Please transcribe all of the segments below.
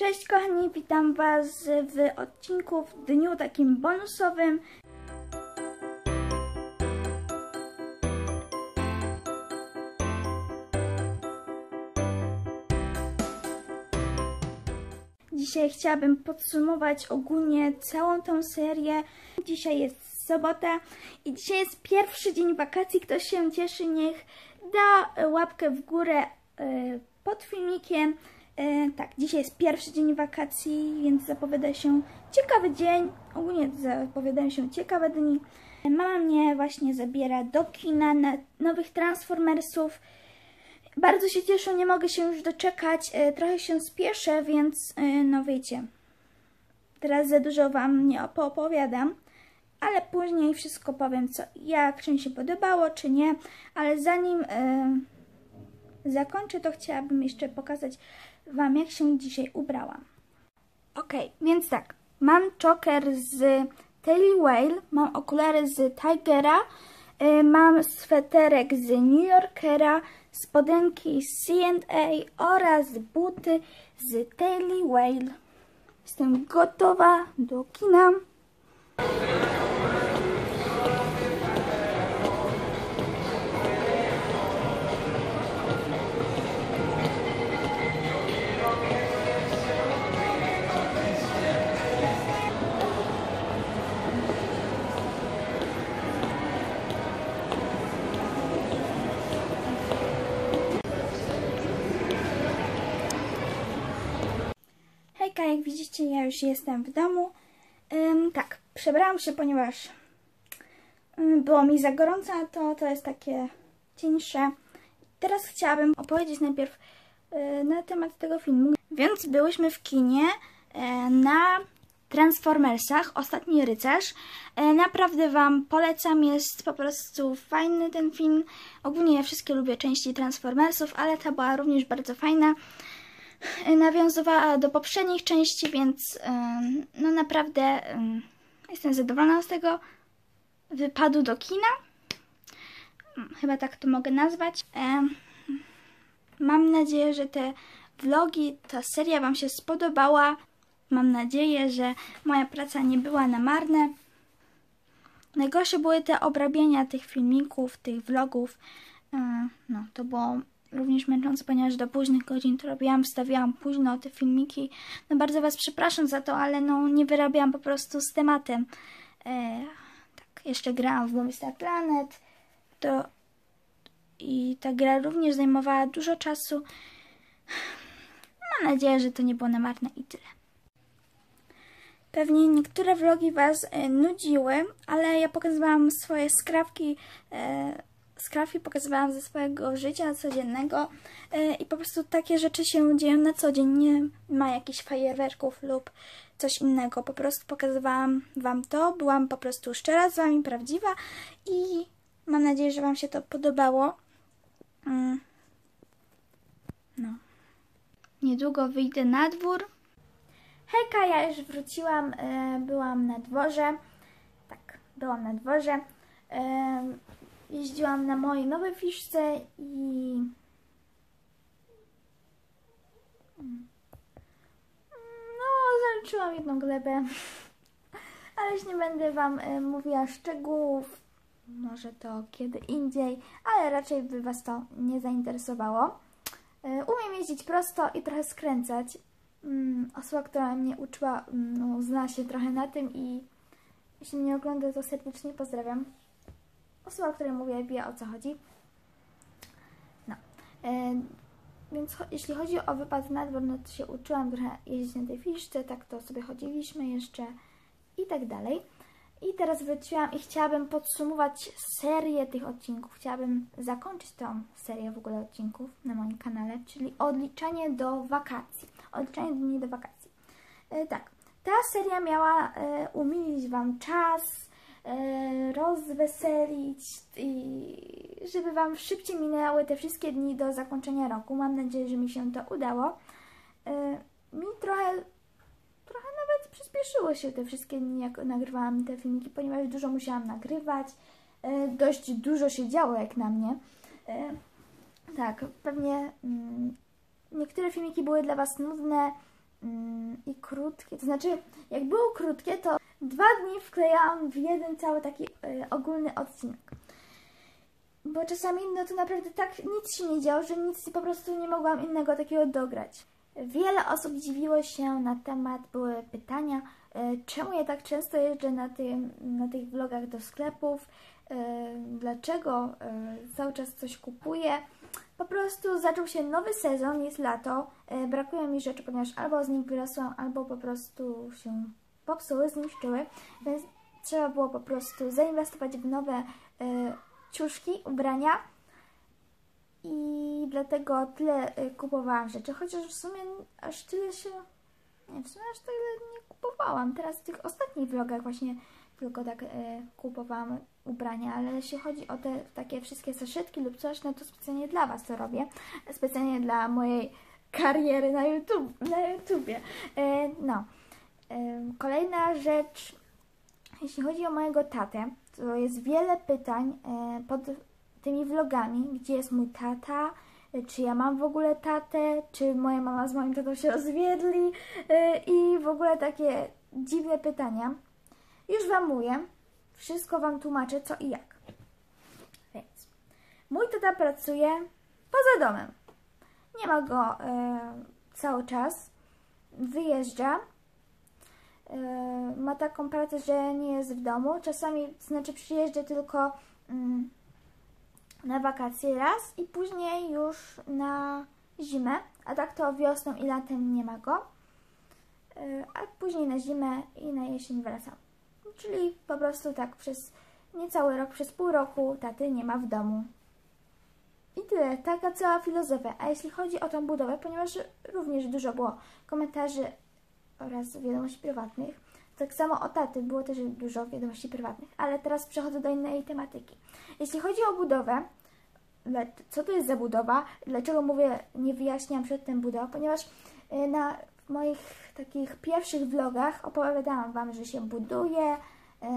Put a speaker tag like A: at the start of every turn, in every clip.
A: Cześć kochani, witam Was w odcinku w dniu takim bonusowym. Dzisiaj chciałabym podsumować ogólnie całą tą serię. Dzisiaj jest sobota i dzisiaj jest pierwszy dzień wakacji. Ktoś się cieszy, niech da łapkę w górę e, pod filmikiem. E, tak, dzisiaj jest pierwszy dzień wakacji, więc zapowiada się ciekawy dzień. Ogólnie zapowiadają się ciekawe dni. Mama mnie właśnie zabiera do kina na nowych Transformersów. Bardzo się cieszę, nie mogę się już doczekać. E, trochę się spieszę, więc e, no wiecie. Teraz za dużo Wam nie poopowiadam, ale później wszystko powiem, co jak, czy mi się podobało, czy nie. Ale zanim e, zakończę, to chciałabym jeszcze pokazać Wam, jak się dzisiaj ubrałam. Ok, więc tak, mam choker z Taily Whale, mam okulary z Tigera, y, mam sweterek z New Yorkera, spodenki z C&A oraz buty z Taily Whale. Jestem gotowa do kina. Jak widzicie, ja już jestem w domu. Ym, tak, przebrałam się, ponieważ było mi za gorąco, a to, to jest takie cieńsze. Teraz chciałabym opowiedzieć najpierw y, na temat tego filmu. Więc byłyśmy w kinie y, na Transformersach, Ostatni Rycerz. Y, naprawdę Wam polecam, jest po prostu fajny ten film. Ogólnie ja wszystkie lubię części Transformersów, ale ta była również bardzo fajna nawiązywała do poprzednich części, więc no naprawdę jestem zadowolona z tego wypadu do kina. Chyba tak to mogę nazwać. Mam nadzieję, że te vlogi, ta seria Wam się spodobała. Mam nadzieję, że moja praca nie była na marne. Najgorsze były te obrabiania tych filmików, tych vlogów. No, to było również męczące, ponieważ do późnych godzin to robiłam, wstawiałam późno te filmiki. No bardzo Was przepraszam za to, ale no nie wyrabiałam po prostu z tematem. E, tak, jeszcze grałam w Movie Star Planet. To i ta gra również zajmowała dużo czasu. Mam nadzieję, że to nie było na marne i tyle. Pewnie niektóre vlogi Was e, nudziły, ale ja pokazywałam swoje skrawki e, skrawki pokazywałam ze swojego życia codziennego yy, i po prostu takie rzeczy się dzieją na co dzień. Nie ma jakichś fajerwerków lub coś innego. Po prostu pokazywałam Wam to, byłam po prostu szczera z Wami, prawdziwa i mam nadzieję, że Wam się to podobało. Yy. No. Niedługo wyjdę na dwór. Hejka, ja już wróciłam, yy, byłam na dworze. Tak, byłam na dworze jeździłam na mojej nowej fiszce i no zaliczyłam jedną glebę ale już nie będę Wam e, mówiła szczegółów może to kiedy indziej, ale raczej by Was to nie zainteresowało. E, umiem jeździć prosto i trochę skręcać. Mm, osoba, która mnie uczyła, mm, no, zna się trochę na tym i jeśli mnie ogląda, to serdecznie pozdrawiam osoba, o której mówię, wie o co chodzi. No. E, więc jeśli chodzi o wypad na no to się uczyłam trochę jeździć na tej fiszce, tak to sobie chodziliśmy jeszcze i tak dalej. I teraz wróciłam i chciałabym podsumować serię tych odcinków. Chciałabym zakończyć tą serię w ogóle odcinków na moim kanale, czyli odliczanie do wakacji. Odliczanie dni do wakacji. E, tak, ta seria miała e, umilić Wam czas, rozweselić i żeby Wam szybciej minęły te wszystkie dni do zakończenia roku. Mam nadzieję, że mi się to udało. E, mi trochę, trochę nawet przyspieszyło się te wszystkie dni, jak nagrywałam te filmiki, ponieważ dużo musiałam nagrywać. E, dość dużo się działo jak na mnie. Tak, pewnie mm, niektóre filmiki były dla Was nudne, mm, i krótkie. To znaczy, jak było krótkie, to dwa dni wklejałam w jeden cały taki y, ogólny odcinek. Bo czasami, no to naprawdę tak nic się nie działo, że nic po prostu nie mogłam innego takiego dograć. Wiele osób dziwiło się na temat, były pytania, y, czemu ja tak często jeżdżę na, tym, na tych vlogach do sklepów, y, dlaczego cały czas coś kupuję. Po prostu zaczął się nowy sezon, jest lato, brakuje mi rzeczy, ponieważ albo z nim wyrosłam, albo po prostu się popsuły, zniszczyły, więc trzeba było po prostu zainwestować w nowe e, ciuszki, ubrania i dlatego tyle e, kupowałam rzeczy, chociaż w sumie aż tyle się, nie, w sumie aż tyle nie kupowałam. Teraz w tych ostatnich vlogach właśnie tylko tak e, kupowałam ubrania, ale jeśli chodzi o te takie wszystkie saszetki lub coś, no to specjalnie dla Was to robię, specjalnie dla mojej kariery na, YouTube, na YouTubie. E, no. Kolejna rzecz, jeśli chodzi o mojego tatę, to jest wiele pytań e, pod tymi vlogami, gdzie jest mój tata, czy ja mam w ogóle tatę, czy moja mama z moim tatą się rozwiedli e, i w ogóle takie dziwne pytania. Już Wam mówię, wszystko Wam tłumaczę co i jak. Więc mój tata pracuje poza domem. Nie ma go e, cały czas. Wyjeżdża. E, ma taką pracę, że nie jest w domu. Czasami, znaczy przyjeżdża tylko mm, na wakacje raz i później już na zimę. A tak to wiosną i latem nie ma go. E, a później na zimę i na jesień wraca. Czyli po prostu tak przez niecały rok, przez pół roku taty nie ma w domu. I tyle, taka cała filozofia. A jeśli chodzi o tą budowę, ponieważ również dużo było komentarzy oraz wiadomości prywatnych, tak samo o taty było też dużo wiadomości prywatnych, ale teraz przechodzę do innej tematyki. Jeśli chodzi o budowę, co to jest za budowa, dlaczego mówię, nie wyjaśniam przedtem budowę, ponieważ y, na moich takich pierwszych vlogach opowiadałam Wam, że się buduje yy,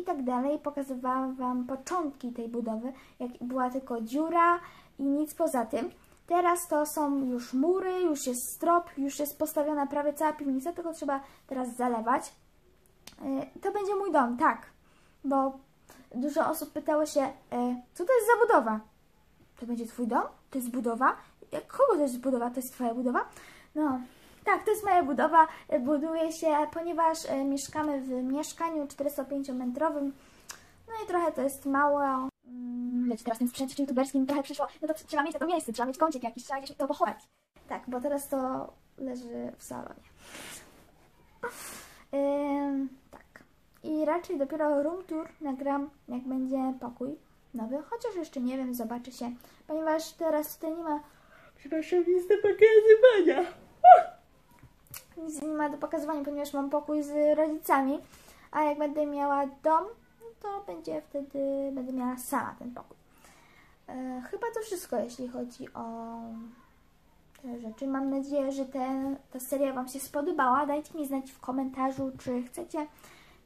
A: i tak dalej. Pokazywałam Wam początki tej budowy, jak była tylko dziura i nic poza tym. Teraz to są już mury, już jest strop, już jest postawiona prawie cała piwnica, tylko trzeba teraz zalewać. Yy, to będzie mój dom, tak, bo dużo osób pytało się, yy, co to jest za budowa? To będzie Twój dom? To jest budowa? Kogo to jest budowa? To jest Twoja budowa? No, tak, to jest moja budowa. Buduje się, ponieważ e, mieszkamy w mieszkaniu 405-metrowym. No i trochę to jest mało. Mm, wiecie, teraz ten sprzęt youtuberskim trochę przyszło. No to trzeba mieć to miejsce, trzeba mieć kącik jakiś, trzeba gdzieś to pochować. Tak, bo teraz to leży w salonie. Ym, tak. I raczej dopiero room tour nagram, jak będzie pokój nowy, chociaż jeszcze nie wiem, zobaczy się, ponieważ teraz tutaj nie ma, przepraszam, nic do pokazywania nic nie ma do pokazywania, ponieważ mam pokój z rodzicami, a jak będę miała dom, no to będzie wtedy, będę miała sama ten pokój. E, chyba to wszystko, jeśli chodzi o te rzeczy. Mam nadzieję, że ten, ta seria Wam się spodobała. Dajcie mi znać w komentarzu, czy chcecie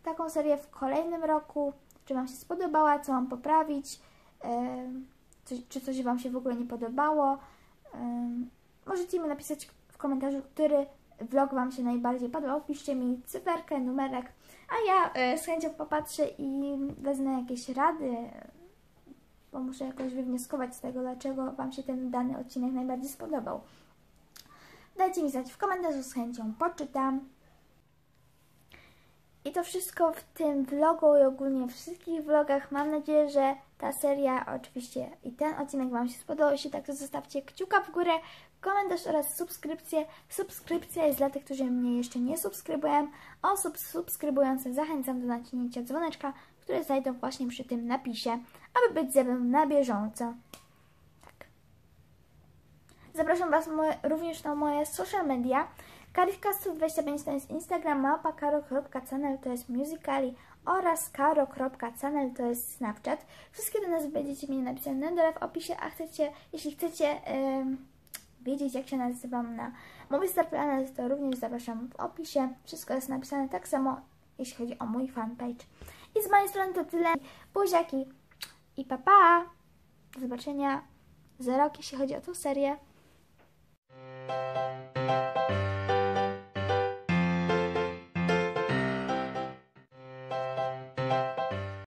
A: taką serię w kolejnym roku, czy Wam się spodobała, co mam poprawić, e, coś, czy coś Wam się w ogóle nie podobało. E, możecie mi napisać w komentarzu, który vlog Wam się najbardziej podobał, piszcie mi cyferkę, numerek, a ja z chęcią popatrzę i wezmę jakieś rady, bo muszę jakoś wywnioskować z tego, dlaczego Wam się ten dany odcinek najbardziej spodobał. Dajcie mi znać w komentarzu, z chęcią poczytam. I to wszystko w tym vlogu i ogólnie w wszystkich vlogach. Mam nadzieję, że ta seria oczywiście i ten odcinek Wam się spodobał. Jeśli tak, to zostawcie kciuka w górę, komentarz oraz subskrypcję. Subskrypcja jest dla tych, którzy mnie jeszcze nie subskrybują. Osób subskrybujących zachęcam do naciśnięcia dzwoneczka, które znajdą właśnie przy tym napisie, aby być ze mną na bieżąco. Tak. Zapraszam Was moje, również na moje social media. Karifcastów25 to jest Instagram, małpa to jest Musicali oraz karo.channel to jest Snapchat. Wszystkie te nazwy będziecie mieli napisane na dole w opisie, a chcecie, jeśli chcecie yy, wiedzieć jak się nazywam na Movistar Planet, to również zapraszam w opisie. Wszystko jest napisane tak samo, jeśli chodzi o mój fanpage. I z mojej strony to tyle. Buziaki i papa! Pa. Do zobaczenia za rok, jeśli chodzi o tą serię.